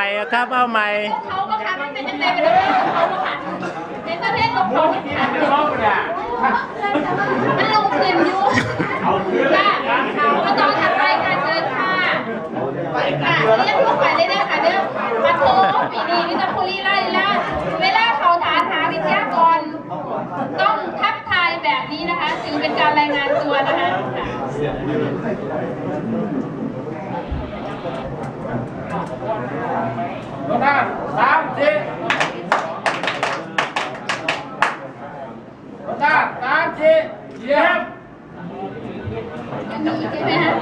ใหม่อะครับ เอาใหม่ เขาก็ทำมันเป็นยังไงกันเลยเขาก็ค่ะในประเทศของเขาค่ะมันลงเงินอยู่ค่ะอบตถัดไปค่ะเชิญค่ะค่ะเรียกลูกไปเลยเด้อค่ะเด้อมาโทรปีนี้นี่จะคุรีไล่ละเวลาเขาถามหาวิทยากร ต้องทักทายแบบนี้นะคะถือเป็นการรายงานตัวนะคะค่ะ รถ หน้าสามสี่รถหน้าสามสี่เยี่ยมมันมีใช่ไหมคะ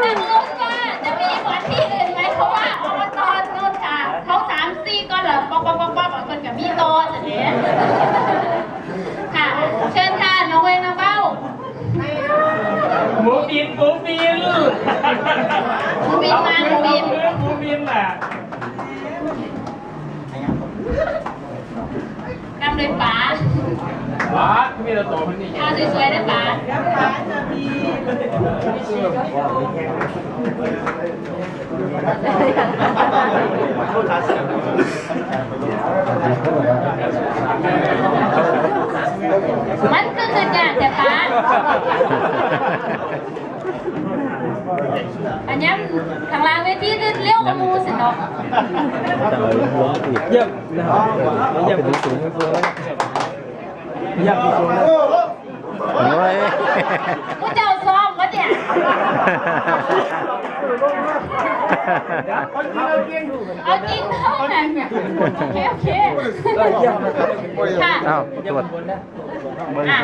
แต่งงว่าจะมีเหมือนที่อื่นไหมเพราะว่าอบตนู่นค่ะเขาสามสี่ก็เหรอป๊อกป๊อกป๊อกป๊อกคนกับมีโตนอย่เงี้ยค่ะ เชิญค่ะน้องเวงน้องเบ้า ห มูบินหมูบินหมูบินมาหมูบินหมูบินแหละนำโดยป๋าว้าพี่มีแต่ตัวมันนี่ท่าสวยๆนะป๋ามันก็คือการแต่ป๋า อันนี้ข้างล่างเวทีเลี้ยวกระมูสิเนาะเยี่ยมนะครับเยี่ยมสูงสูงเยี่ยมสูงนะโอ้ยผู้เจ้าซ้อมก็เนี่ยเอาจริงเท่านั้นเนี่ยโอเคโอเคเยี่ยมนะครับค่ะเอ้าตรวจอะ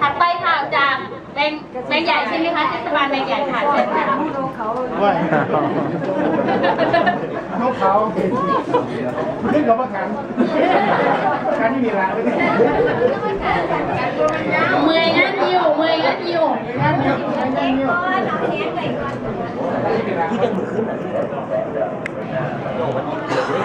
ถัดไปค่ะจากแบงค์แบงค์ใหญ่ใช่ไหมคะเทศบาลแบงค์ใหญ่ค่ะเชิญค่ะนกเขาขึ้นกับว่าขันขันที่มีร้านด้วยเมื่อยงานอยู่เมื่อยงานอยู่เออ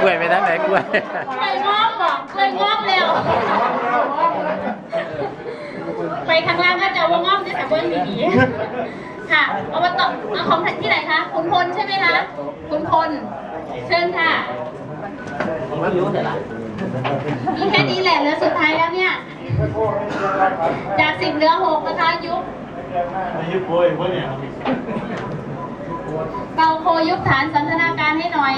กล้วยไปทางไหนกล้วยเคยงอบบอกเคยงอบแล้ว ไปข้างล่างก็จะว่างอบด้วยแต่เบิ้ลดีๆค่ะเอามาต่อเอาของที่ไหนคะคุณพลใช่ไหมคะคุณพลเชิญค่ะมีแค่นี้แหละเหลือสุดท้ายแล้วเนี่ย จากสิบเหลือหกนะคะยุบยุบโวยพวกเนี่ย เป่าโคยุบฐานสันทนาการให้หน่อย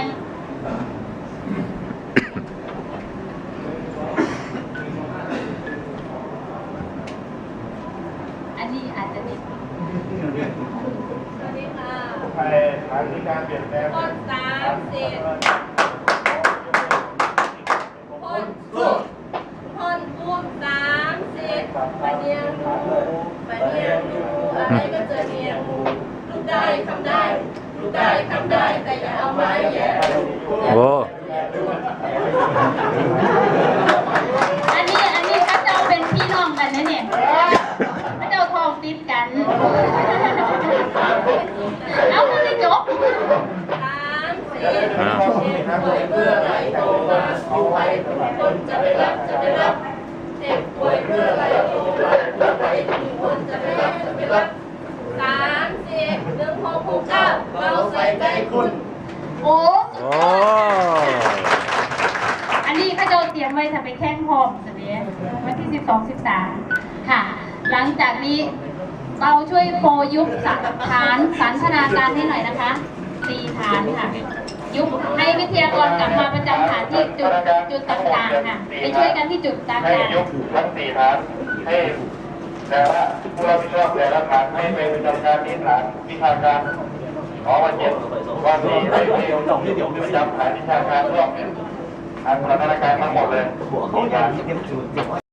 อันนี้อาจจะนิดไปทางที่การเปลี่ยนแปลงคนสามสิบคนสุดคนอุ้มสามสิบปะเนียงดูปะเนียงดูอะไรก็เจอเนียงดูลูกได้คำได้ ลูกได้คำได้แต่อย่าเอาไม้แย่โอ้อันนี้อันนี้พระเจ้าเป็นพี่น้องกันนะเนี่ยพระเจ้าทองติดกัน เอาคุณได้จบสามสิบอ้าวป่วยเพื่ออะไรโตมาป่วยคนจะไม่รับจะไม่รับเจ็บป่วยเพื่ออะไรโตมาป่วยคนจะไม่รับจะไม่รับสามสิบหนึ่งหกหกเก้าเราใส่ใจคุณ โอ้ โอ้อันนี้พระโจเตรียมไว้จะไปแข่งพร้อมสิเนี้ยวันที่ 12 13 ค่ะ หลังจากนี้เราช่วยโฟยุบสัฐานสันทนาการให้หน่อยนะคะสี่ฐานค่ะ ยุบให้วิทยากรกลับมาประจำฐานที่จุดจุดต่างๆค่ะไปช่วยกันที่จุดต่างให้ยกทั้งสี่ฐานให้แต่ว่าผู้รับผิดชอบแต่ละฐานให้ไปประจำการที่ฐานวิชาการ ขอวันเจ็ดวันนี้ให้ไปประจำฐานวิชาการรอบฐานสถานการณ์ทั้งหมดเลย